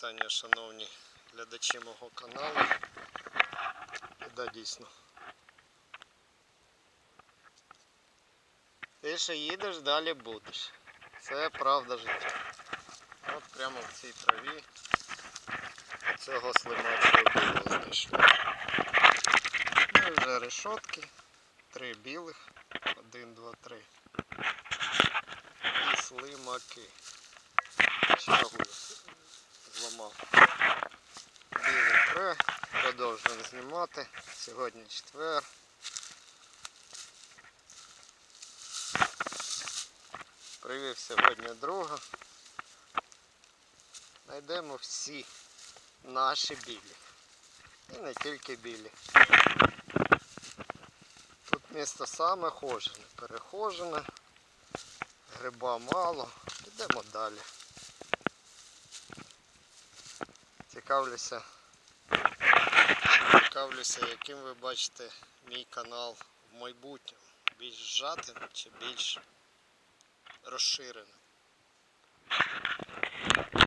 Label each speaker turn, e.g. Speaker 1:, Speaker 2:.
Speaker 1: вітання, шановні глядачі мого каналу. Да, дійсно. Ти ще їдеш, далі будеш. Це правда життя. От прямо в цій траві цього слимачого знайшли. Ну і вже решотки. Три білих. Один, два, три. І слимаки. Чагу. Білий. Продовжуємо знімати. Сьогодні четвер. Привів сьогодні друга. Знайдемо всі наші білі. І не тільки білі. Тут місто саме хожене, перехожене, гриба мало. Підемо далі. Цікавлюся. Цікавлюся, яким ви бачите мій канал в майбутньому. Більш зжатим чи більш розширеним.